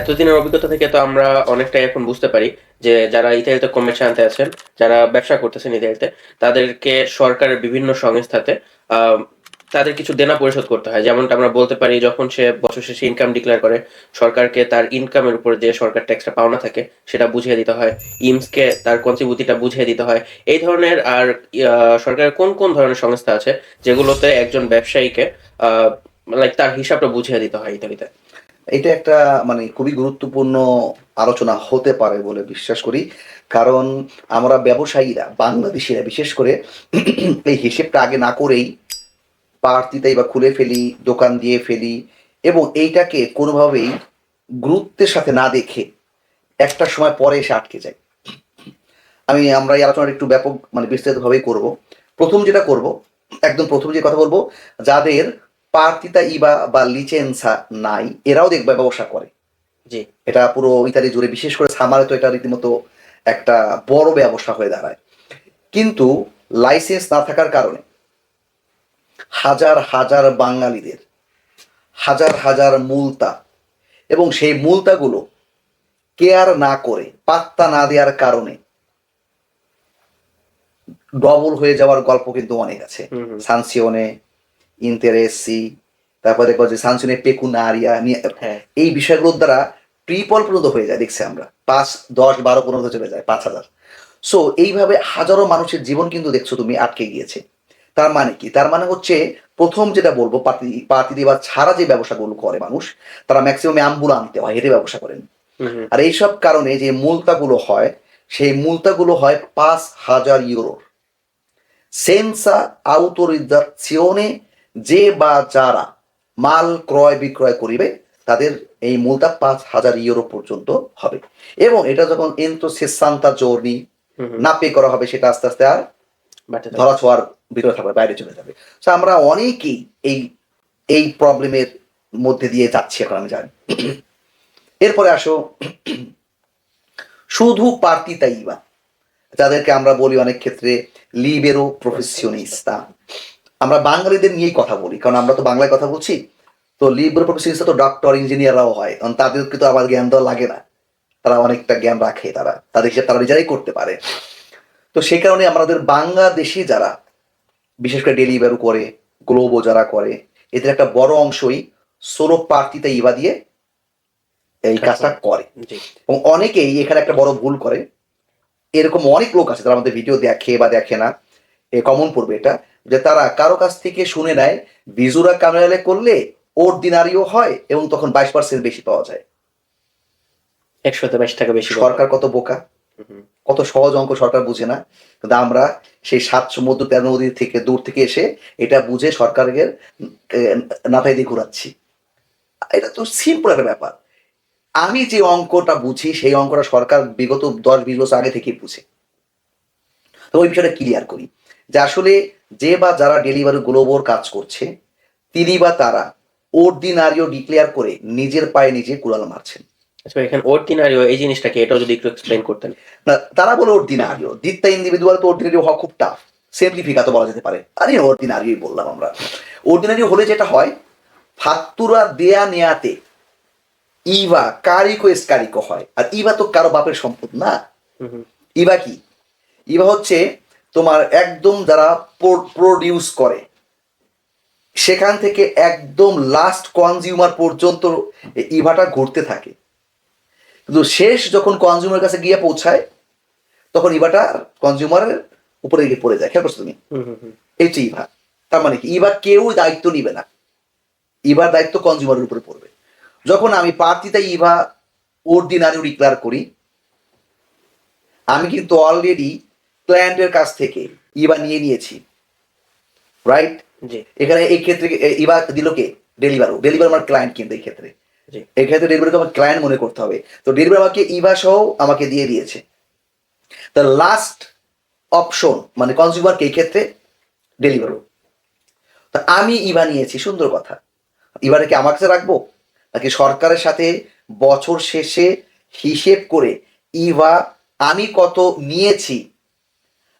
এতদিনের অভিজ্ঞতা থেকে তো আমরা অনেকটাই এখন বুঝতে পারি যে যারা ইতালিতে কমার্শে আনতে আছেন যারা ব্যবসা করতেছেন ইতালিতে, তাদেরকে সরকারের বিভিন্ন সংস্থাতে তাদের কিছু দেনা পরিশোধ করতে হয়। যেমনটা আমরা বলতে পারি, যখন সে বছর শেষে ইনকাম ডিক্লেয়ার করে, সরকারকে তার ইনকামের উপর যে সরকার ট্যাক্সটা পাওনা থাকে, সেটা বুঝিয়ে দিতে হয়। ইমসকে তার কন্ট্রিবিউটিটা বুঝিয়ে দিতে হয়। এই ধরনের আর সরকারের কোন কোন ধরনের সংস্থা আছে, যেগুলোতে একজন ব্যবসায়ীকে লাইক তার হিসাবটা বুঝিয়ে দিতে হয় ইতালিতে? এটা একটা মানে খুবই গুরুত্বপূর্ণ আলোচনা হতে পারে বলে বিশ্বাস করি। কারণ আমরা ব্যবসায়ীরা, বাংলাদেশিরা বিশেষ করে এই হিসেবটা আগে না করেই পার্টিতেই বা খুলে ফেলি, দোকান দিয়ে ফেলি এবং এইটাকে কোনোভাবেই গুরুত্বের সাথে না দেখে একটা সময় পরে এসে আটকে যায় আমি, আমরা এই আলোচনাটা একটু ব্যাপক মানে বিস্তারিতভাবেই করব। প্রথম যেটা করব, একদম প্রথম যে কথা বলব, যাদের পার্টিতা ইবা বা লিচেন্সা নাই এরাও দেখবে ব্যবসা করে। জি। এটা পুরো ইতালি জুড়ে বিশেষ করে সামারে তো এটা রীতিমতো একটা বড় ব্যবসা হয়ে দাঁড়ায়। কিন্তু লাইসেন্স না থাকার কারণে হাজার হাজার বাঙালিদের হাজার হাজার মূলতা এবং সেই মূলতাগুলো কেয়ার না করে পাত্তা না দেওয়ার কারণে ডবল হয়ে যাওয়ার গল্প কিন্তু অনেক আছে। সানসিওনে ইন্টারেসি তারপরে যে সানসিওনে পেকুনারিয়া হ্যাঁ। এই বিষয়গুলোর দ্বারা ট্রিপল পর্যন্ত হয়ে যায় দেখছি আমরা। পাঁচ দশ বারো পর্যন্ত চলে যায় পাঁচ হাজার। সো এইভাবে হাজারো মানুষের জীবন কিন্তু দেখছ তুমি আটকে গিয়েছে। তার মানে কি? তার মানে হচ্ছে প্রথম যেটা বলব পাতি পাতি দেওয়া ছাড়া যে ব্যবসাগুলো করে মানুষ তারা ম্যাক্সিমাম অ্যাম্বুলা আনতে হয় হেঁটে ব্যবসা করেন। আর এইসব কারণে যে মূলতাগুলো হয় সেই মূলতাগুলো হয় পাঁচ হাজার ইউরোর। সেন্সা আউটোরিজাzione যে বা যারা মাল ক্রয় বিক্রয় করিবে তাদের এই মূলতা পাঁচ হাজার ইউরো পর্যন্ত হবে। এবং এটা যখন এন্ত্র সেসান্তা জর্নি। না পে করা হবে সেটা আস্তে আস্তে আর ধরা ছোঁয়ার ভিতরে থাকবে বাইরে চলে যাবে। তো আমরা অনেকেই এই এই প্রবলেমের মধ্যে দিয়ে যাচ্ছি এখন আমি জানি। এরপরে আসো। শুধু পার্টিতাইবা যাদেরকে আমরা বলি অনেক ক্ষেত্রে লিবেরো প্রফেশনিস্তা আমরা বাঙালিদের নিয়েই কথা বলি কারণ আমরা তো বাংলায় কথা বলছি। তো লিবেরো প্রফেশনিস্তা তো ডক্টর ইঞ্জিনিয়াররাও হয় কারণ তাদেরকে তো আবার জ্ঞান দেওয়া লাগে না। তারা অনেকটা জ্ঞান রাখে তারা তাদের হিসেবে তারা নিজেরাই করতে পারে। তো সেই কারণে আমাদের বাংলাদেশি যারা বিশেষ করে ডেলিভারি করে গ্লোবো যারা করে এদের একটা বড় অংশই সোলো পার্টিতে ইবা দিয়ে এই কাজটা করে। এবং অনেকেই এখানে একটা বড় ভুল করে। এরকম অনেক লোক আছে তারা আমাদের ভিডিও দেখে বা দেখে না। এ কমন পড়বে এটা। যে তারা কারও কাছ থেকে শুনে নেয় ভিজুরা কামেরালে করলে ওর দিনারিও হয় এবং তখন বাইশ পার্সেন্ট বেশি পাওয়া যায়। একশোতে বাইশ টাকা বেশি সরকার কত বোকা। কত সহজ অঙ্ক সরকার বুঝে না। কিন্তু আমরা সেই সাত সমুদ্র তেরো নদী থেকে দূর থেকে এসে এটা বুঝে সরকারের নাটাই দিয়ে ঘুরাচ্ছি। এটা তো সিম্পল একটা ব্যাপার। আমি যে অঙ্কটা বুঝি সেই অঙ্কটা সরকার বিগত দশ বিশ বছর আগে থেকেই বুঝে। তো ওই বিষয়টা ক্লিয়ার করি। যে আসলে যে বা যারা ডেলিভারি গ্লোবোর কাজ করছে তিনি বা তারা অর্ডিনারিও ডিক্লেয়ার করে নিজের পায়ে নিজে কুড়াল মারছেন। আচ্ছা এখানে অর্ডিনারিও এই জিনিসটাকে এটাও যদি একটু এক্সপ্লেন করতেন। না তারা বলে অর্ডিনারিও। দিত্তা ইন্ডিভিদুয়াল তো অর্ডিনারিও হওয়া খুব টাফ সেমপ্লিফিকাতো বলা যেতে পারে। আরে অর্ডিনারিও বললাম আমরা। অর্ডিনারিও হলে যেটা হয় ফাত্তুরা দেয়া নেয়াতে ইভা কারিকো এস কারিকো হয়। আর ইভা তো কারও বাপের সম্পদ না। ইভা কি? ইভা হচ্ছে তোমার একদম যারা প্রডিউস করে সেখান থেকে একদম লাস্ট কনজিউমার পর্যন্ত ইভাটা ঘুরতে থাকে। কিন্তু শেষ যখন কনজিউমার কাছে গিয়ে পৌঁছায় তখন ইভাটা কনজিউমারের উপরে গিয়ে পড়ে যায়। খেয়াল করছ তুমি। এই ইভা। তার মানে কি? ইভা কেউ দায়িত্ব নিবে না। ইভার দায়িত্ব কনজিউমারের উপরে পড়বে। যখন আমি প্রার্থীতে ইভা অর্ডিনারি ডিক্লার করি আমি কিন্তু অলরেডি ক্লায়েন্টের কাছ থেকে ইভা নিয়ে নিয়েছি রাইট এখানে এই ক্ষেত্রে ইভা দিল কে? ডেলিভারও ডেলিভার আমার ক্লায়েন্ট কিন্তু এই ক্ষেত্রে। এই ক্ষেত্রে ডেলিভারিকে আমার ক্লায়েন্ট মনে করতে হবে। তো ডেলিভারি আমাকে ইভা সহ আমাকে দিয়ে দিয়েছে। দ্য লাস্ট অপশন মানে কনজিউমারকে এই ক্ষেত্রে ডেলিভারও তা আমি ইভা নিয়েছি সুন্দর কথা। ইভারে কি আমার কাছে রাখব? নাকি সরকারের সাথে বছর শেষে হিসেব করে ইভা আমি কত নিয়েছি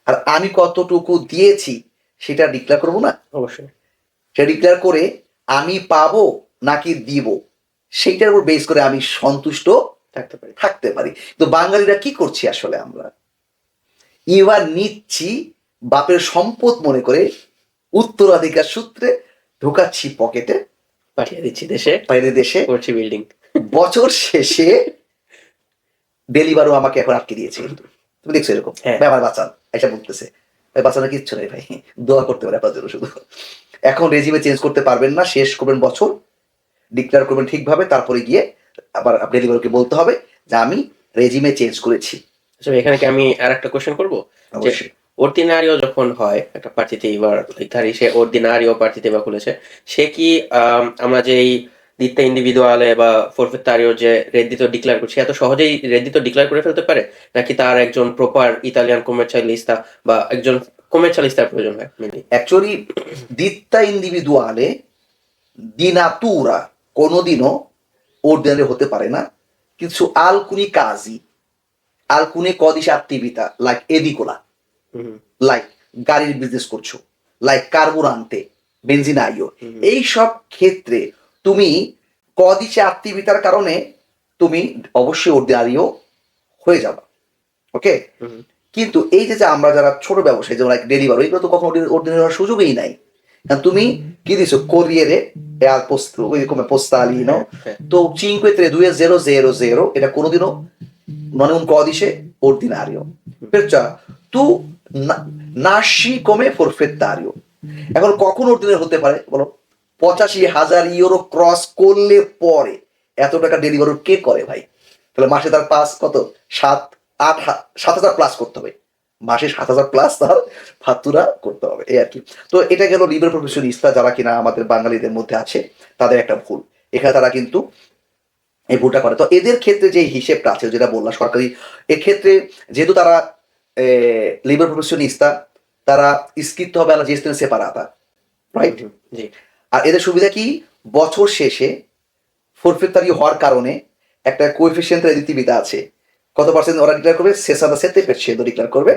আর আমি কতটুকু দিয়েছি সেটা ডিক্লেয়ার করব না? অবশ্যই। সেটা ডিক্লেয়ার করে আমি পাবো নাকি দিব? সেইটার উপর বেস করে আমি সন্তুষ্ট থাকতে পারি। থাকতে পারি। তো বাঙালিরা কি করছি আসলে আমরা? এবার নিচ্ছি বাপের সম্পদ মনে করে উত্তরাধিকার সূত্রে ঢোকাচ্ছি পকেটে পাঠিয়ে দিচ্ছি দেশে। বাইরে দেশে। করছি বিল্ডিং বছর শেষে ডেলিভারও আমাকে এখন আটকে দিয়েছে। কিন্তু তুমি দেখছ এরকম? হ্যাঁ। ভাই আমার বাঁচান এটা বলতেছে ভাই বাঁচানো কিচ্ছু নেই ভাই দোয়া করতে পারে আপনার জন্য শুধু। এখন রেজিমে চেঞ্জ করতে পারবেন না শেষ করবেন বছর ডিক্লেয়ার করবেন ঠিকভাবে তারপরে গিয়ে আবার আপনি ডেলিভারকে বলতে হবে যে আমি রেজিমে চেঞ্জ করেছি। আচ্ছা এখানে কি আমি আর একটা কোশ্চেন করব অর্ডিনারিও যখন হয় একটা এবার ধরি সে অর্ডিনারিও প্রার্থীতে বা খুলেছে সে কি আম, আমরা যে দিতে ইন্ডিভিদুয়ালে বা ফোরফেতারিও যে রেদ্দিত ডিক্লেয়ার করছি এত সহজেই রেদ্দিত ডিক্লেয়ার করে ফেলতে পারে? নাকি তার একজন প্রপার ইতালিয়ান কমার্শিয়ালিস্তা বা একজন কমার্শিয়ালিস্তার প্রয়োজন হয়? অ্যাকচুয়ালি ইন্ডিভিদুয়ালে দিনাতুরা কোনোদিনও অর্ডিনারি হতে পারে না। কিছু আলকুনি কাজি আলকুনি কদিস আত্মীবিতা লাইক এদিকোলা লাইক গাড়ির বিজনেস করছ লাইক কার্বুরান্তে বেঞ্জিনাইও। এই সব ক্ষেত্রে তুমি কদিসে আত্মীবিতার কারণে তুমি অবশ্যই অর্ডিনারিও হয়ে যাবা। ওকে? কিন্তু এই যে আমরা যারা ছোট ব্যবসায়ী যেমন ডেলিভারি এগুলো তো কখনো অর্ডিনারি হওয়ার সুযোগই নাই। তুমি কি দিছো? কোরিয়ারে al post- ওই come postalino হ্যাঁ, তো 53200 এটা কোনোদিনও non è un codice ordinario perciò tu nasci come forfettario এখন কখন অর্ডিনারি হতে পারে? বলো। পঁচাশি হাজার ইউরো ক্রস করলে পরে এত টাকা ডেলিভারি কে করে ভাই? তাহলে মাসে তার পাস কত? সাত, আট সাত হাজার প্লাস করতে হবে। মাসে সাত হাজার প্লাস তার ফাতুরা করতে হবে, এই আর কি। তো এটা গেল লিবার প্রফেশনিস্টরা যারা কিনা আমাদের বাঙালিদের মধ্যে আছে, তাদের একটা ভুল। এখানে তারা কিন্তু এই ভুলটা করে। তো এদের ক্ষেত্রে যে হিসেবটা আছে, যেটা বললাম সরকারি, এক্ষেত্রে যেহেতু তারা লিবার প্রফেশনিস্তা তারা ইস্কিত হবে আলা জেস্তেন সেপারাতা রাইট জি। আর এদের সুবিধা কি? বছর শেষে ফোরফেতারি হওয়ার কারণে একটা কোএফিসিয়েন্ট রেডিটিভিটা আছে। কত পার্সেন্ট ওরা ডিক্লেয়ার করবে? সেসাদা সেতে পেরসেন্ট ডিক্লেয়ার করবে।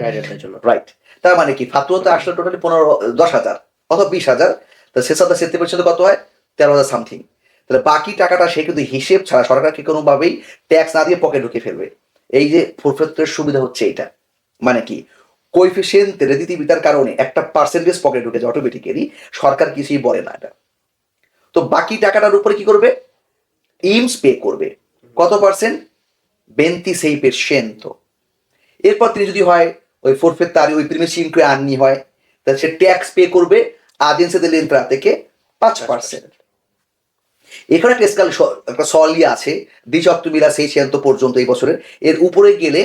রাইট তার মানে কি? ফাতুয়াতে আসলে টোটালি পনেরো দশ হাজার অথবা বিশ হাজার। তাহলে সেসাদা সেতে পেরসেন্ট কত হয়? তেরো হাজার সামথিং তাহলে বাকি টাকাটা সে কিন্তু হিসেব ছাড়া সরকারকে কোনোভাবেই ট্যাক্স না দিয়ে পকেট ঢুকে ফেলবে। এই যে ফোরফেতের সুবিধা হচ্ছে এইটা মানে কি? কোইফিসিয়েন্ট রেদিতিবিতার কারণে একটা পার্সেন্টেজ পকেট ঢুকে যায় অটোমেটিক্যালি সরকার কিছুই বলে না এটা। তো বাকি টাকাটার উপরে কি করবে? ইমস পে করবে। কত পার্সেন্ট বেন্তি সেই পেরসেন্ট এরপর তিনি যদি হয় ওই ফোরফের তারি ওই প্রিমিয়ার সিনক্রে আননি হয় তাহলে সে ট্যাক্স পে করবে আদিনসে দিলে এন্ট্রা থেকে পাঁচ পার্সেন্ট এখানে একটা স্কাল একটা সলি আছে বিশ অক্টোবর সেই সিদ্ধান্ত পর্যন্ত এই বছরের। এর উপরে গেলে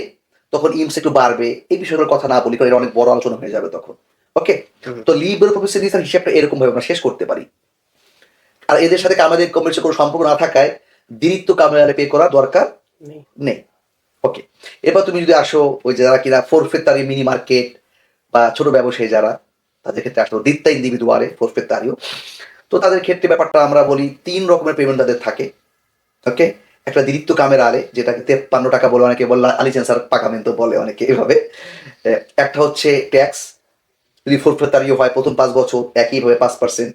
তখন ইমস একটু বাড়বে এই বিষয়গুলোর কথা না বলি কারণ অনেক বড় আলোচনা হয়ে যাবে তখন। ওকে তো লিবার প্রফেসর হিসাবটা এরকম ভাবে আমরা শেষ করতে পারি। আর এদের সাথে আমাদের কমার্সের কোনো সম্পর্ক না থাকায় দিরিত্ব কামরালে পে করা দরকার নেই। নেই। ওকে এবার তুমি যদি আসো ওই যে যারা কিনা ফোরফেতারি মিনি মার্কেট বা ছোট ব্যবসায়ী যারা তাদের ক্ষেত্রে আসলো দিত্তা ইন্ডিভিদুয়ালে ফোরফেতারিও তো তাদের ক্ষেত্রে ব্যাপারটা আমরা বলি তিন রকমের পেমেন্ট তাদের থাকে। ওকে একটা দিরিত্ব কামের আলে যেটাকে তেপ্পান্ন টাকা বলে অনেকে বলে আলিচেন্সার পাকামেন্ট বলে অনেকে এভাবে। একটা হচ্ছে ট্যাক্স যদি ফোরফেতারিও হয় প্রথম পাঁচ বছর একইভাবে পাঁচ পার্সেন্ট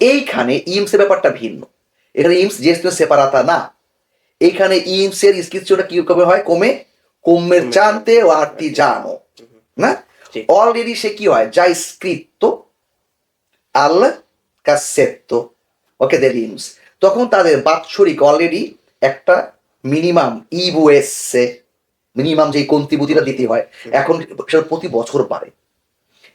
এইখানে ইমসের ব্যাপারটা ভিন্ন। এখানে ইমস যে সেপারাতা না। এইখানে ইমসের ইসকিচটা কি কবে হয়? কমে কমের চানতে ও আরতি জানো। না? অলরেডি সে কি হয়? যা স্ক্রিপ্ত আল কাসেত্তো ওকে দের ইমস। তখন তাদের বাৎসরিক অলরেডি একটা মিনিমাম ইবুএসে মিনিমাম যে কন্ট্রিবিউটিটা দিতে হয় এখন সেটা প্রতি বছর বাড়ে।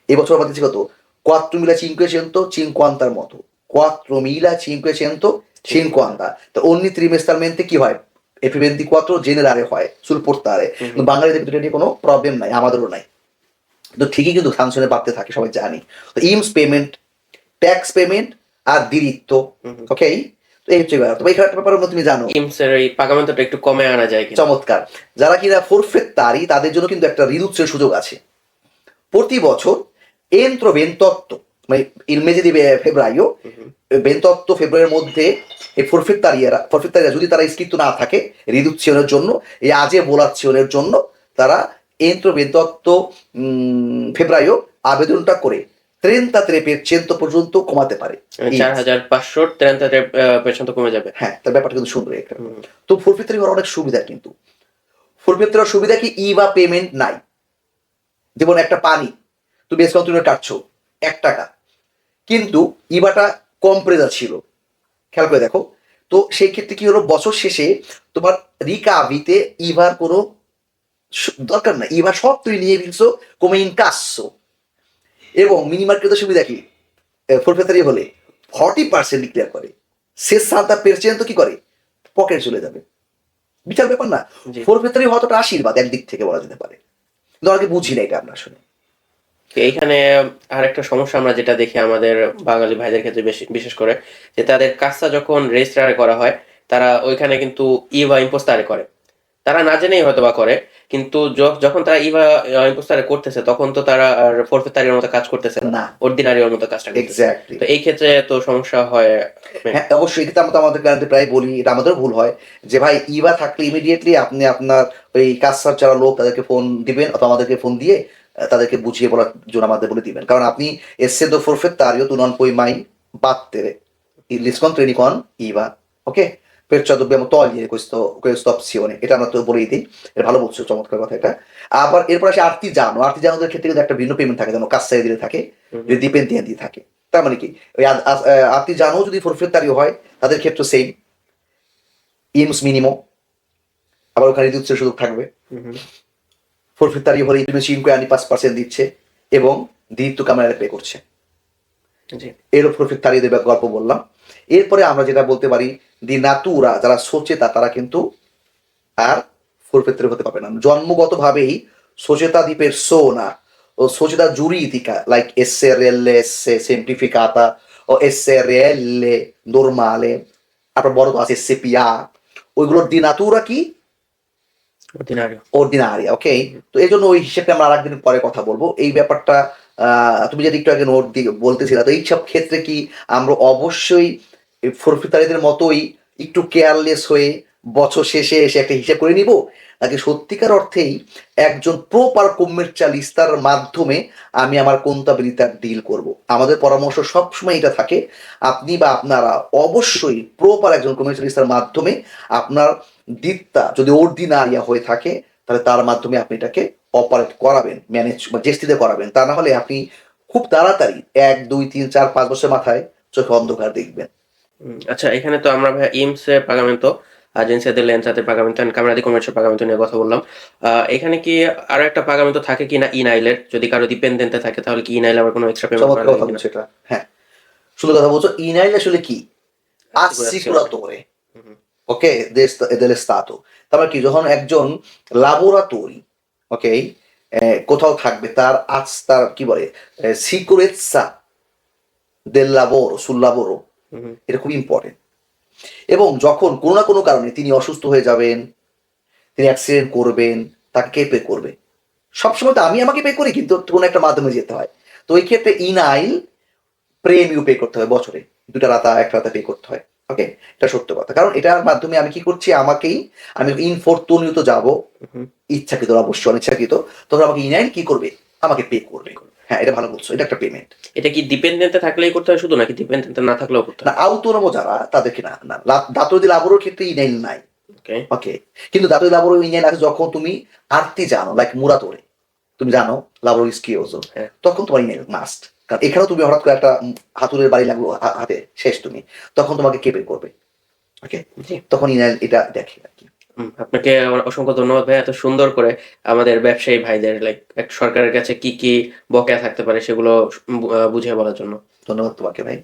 এবছর আমার দিচ্ছে কত? কোয়াত্র মিলা cinquecento cinquantaর মতো। কোয়াত্র মিলা cinquecento cinquanta তো অন্য ত্রিমেস্তারমেন্টে কি হয়? এফি ভেন্টি কোয়াত্র জেনারেলে হয় সুল কিন্তু বাঙালিদের ভিতরে নিয়ে কোনো প্রবলেম নাই আমাদেরও নাই। তো ঠিকই কিন্তু সাংশনে বাড়তে থাকে সবাই জানি। তো ইমস পেমেন্ট ট্যাক্স পেমেন্ট আর দিরিত্ব। ওকে এই হচ্ছে ব্যাপার। তো এইখানে একটা ব্যাপার তুমি জানো। ইমসের এই একটু কমে আনা যায় চমৎকার। যারা কিনা ফোরফেট তারি তাদের জন্য কিন্তু একটা রিদুৎসের সুযোগ আছে। প্রতি বছর এন্ত্র বেন্তত্ব মানে il mese di febbraio বেন্তত্ব ফেব্রুয়ারির মধ্যে এই ফরফেট তারিয়ারা ফরফেট তারিয়া যদি তারা স্কৃত না থাকে রিদুৎসিয়নের জন্য এই আজে বোলাচ্ছিয়নের জন্য তারা এন্ত্র বেন্তত্ব ফেব্রুয়ারিও আবেদনটা করে ট্রেনটা ত্রেপের চেন্ত পর্যন্ত কমাতে পারে চার হাজার পাঁচশো ট্রেন পেছন কমে যাবে হ্যাঁ তার ব্যাপারটা কিন্তু একটা তো ফোরফিত্রি হওয়ার অনেক সুবিধা কিন্তু ফোরফিত্রি সুবিধা কি ই বা পেমেন্ট নাই যেমন একটা পানি তুমি এসকাউন্ট তুমি কাটছো এক টাকা। কিন্তু ইবাটা কম প্রেজার ছিল খেয়াল করে দেখো। তো সেই ক্ষেত্রে কি হলো? বছর শেষে তোমার রিকাভিতে ইভার কোনো দরকার নাই। ইভা সব তুই নিয়ে ফেলছো কমে ইনকাসছো এবং মিনি মার্কেটের সুবিধা কি? ফোরফেতারি হলে ফর্টি পার্সেন্ট ডিক্লেয়ার করে। শেষ সালটা পেরচেন তো কি করে? পকেট চলে যাবে। বিশাল ব্যাপার না। ফোরফেতারি হওয়াটা আশীর্বাদ একদিক থেকে বলা যেতে পারে। কিন্তু অনেকে বুঝি না এটা আমরা আসলে এইখানে আর একটা সমস্যা আমরা যেটা দেখি আমাদের বাঙালি ভাইদের ক্ষেত্রে বিশেষ করে যে তাদের কাজটা যখন রেজিস্ট্রারে করা হয় তারা ওইখানে কিন্তু ই বা ইম্পোস্টারে করে। তারা না জেনেই হয়তো বা করে কিন্তু যখন তারা ই বা ইম্পোস্টারে করতেছে তখন তো তারা আর ফোরফেতারির মতো কাজ করতেছে না। অর্ডিনারির মতো কাজটা এক্স্যাক্টলি তো এই ক্ষেত্রে তো সমস্যা হয় হ্যাঁ অবশ্যই এটা আমরা তো আমাদের প্রায় বলি এটা আমাদেরও ভুল হয় যে ভাই ইবা থাকলে ইমিডিয়েটলি আপনি আপনার ওই কাজ সার যারা লোক তাদেরকে ফোন দিবেন অথবা আমাদেরকে ফোন দিয়ে তাদেরকে বুঝিয়ে বলার জন্য আমাদের বলে দিবেন। কারণ আপনি non puoi mai battere il riscontro di con IVA ok perciò dobbiamo togliere questo, questa এটা আমরা তো বলেই দিই। এটা ভালো বলছো চমৎকার কথা এটা। আবার এরপর আসে আর্তি জানো। আর্তি জানোদের ক্ষেত্রে কিন্তু একটা ভিন্ন পেমেন্ট থাকে যেমন কাজ দিলে থাকে যদি ডিপেন্ডিয়া দিয়ে থাকে। তার মানে কি? ওই আর্তি জানো যদি ফরফেতারি হয় তাদের ক্ষেত্রে সেম ইমস মিনিমো। আবার ওখানে রিডিউসের সুযোগ থাকবে। আনি পাঁচ পার্সেন্ট দিচ্ছে এবং দিত্তু ক্যামেরা পে করছে। জি। এর উপর ফির দেবে গল্প বললাম। এরপরে আমরা যেটা বলতে পারি দি নাতুরা যারা সোচেতা তারা কিন্তু আর ফুরফেত্রে হতে পারবে না। জন্মগতভাবেই সোচেতা দি persona o società giuridica like SRLS semplificata o SRL normale আপনার বড় তো আছে SPA ওইগুলোর দি নাতুরা কি? অর্ডিনারিয়া ওকে তো এই জন্য ওই হিসেবে আমরা আরেকদিন পরে কথা বলব। এই ব্যাপারটা তুমি যদি একটু আগে নোট দিয়ে বলতেছিলা, তো এইসব ক্ষেত্রে কি আমরা অবশ্যই ফরফিতারিদের মতোই একটু কেয়ারলেস হয়ে বছর শেষে এসে একটা হিসাব করে নিব। নাকি সত্যিকার অর্থেই একজন প্রপার কমার্শিয়ালিস্তার মাধ্যমে আমি আমার কোনটাবিলিতার ডিল করব। আমাদের পরামর্শ সবসময় এটা থাকে। আপনি বা আপনারা অবশ্যই প্রপার একজন কমার্শিয়ালিস্তার মাধ্যমে আপনার দিকটা যদি অর্ডিনারিয়া হয়ে থাকে, তাহলে তার মাধ্যমে আপনি এটাকে অপারেট করাবেন ম্যানেজ বা জেস্তিতে করাবেন। তা না হলে আপনি খুব তাড়াতাড়ি এক, দুই, তিন, চার, পাঁচ বছর মাথায় চোখে অন্ধকার দেখবেন। আচ্ছা এখানে তো আমরা ভাই ইমস এর পাগামেন্টো delle entrate pagamento and camera di commercio pagamento নিয়ে কথা বললাম। এখানে কি আরও একটা পাগামেন্টো থাকে কিনা ইনাইলের যদি কারও ডিপেন্ডেন্টে থাকে তাহলে কি ইনাইল আবার কোনো এক্সট্রা পেমেন্ট হ্যাঁ শুধু কথা বলছো। ইনাইল আসলে কি? ok de- dello Stato তারপর কি? যখন একজন লাবোরাটোরি ওকে কোথাও থাকবে তার আজ তার কি বলে? সিকুরেটসা দেল sul lavoro হুম, এটা খুব ইম্পর্টেন্ট এবং যখন কোনো না কোনো কারণে তিনি অসুস্থ হয়ে যাবেন তিনি অ্যাক্সিডেন্ট করবেন তাকে কে পে করবে? সবসময় তো আমি আমাকে পে করি কিন্তু কোনো একটা মাধ্যমে যেতে হয়। তো এই ক্ষেত্রে ইনাইল প্রেমিও পে করতে হয় বছরে। দুটা রাতা এক রাতা পে করতে হয়। ওকে এটা সত্য কথা। কারণ এটার মাধ্যমে আমি কি করছি? আমাকেই আমি ইনফরতুনিয়ত যাব। হুম। ইচ্ছাকৃত অবশ্যই অনিচ্ছাকৃত। তখন আমাকে ইনাইল কি করবে? আমাকে পে করবে। হ্যাঁ এটা ভালো বলছো এটা একটা পেমেন্ট এটা কি ডিপেন্ডেন্টে থাকলেই করতে হয় শুধু নাকি ডিপেন্ডেন্টে না থাকলেও করতে না হয় আউতোনমো যারা তাদেরকে না না দাতরদি লাবরের ক্ষেত্রে ইনাইল নাই। ওকে ওকে কিন্তু দাতরদি লাবরের ইনাইল আছে যখন তুমি আরতি জানো লাইক মুরাতরে তুমি জানো লাবর স্কিওজো হ্যাঁ। তখন তোমার ইমেল মাস্ট কারণ এখানেও তুমি হঠাৎ করে একটা উম হাতুড়ের বাড়ি লাগল হাতে শেষ তুমি। তখন তোমাকে কেপে করবে? ওকে তখন ইমেল এটা দেখে আর কি। আপনাকে অসংখ্য ধন্যবাদ ভাই এত সুন্দর করে আমাদের ব্যবসায়ী ভাইদের লাইক সরকারের কাছে কি কি বকেয়া থাকতে পারে সেগুলো বুঝিয়ে বলার জন্য। ধন্যবাদ তোমাকে ভাই।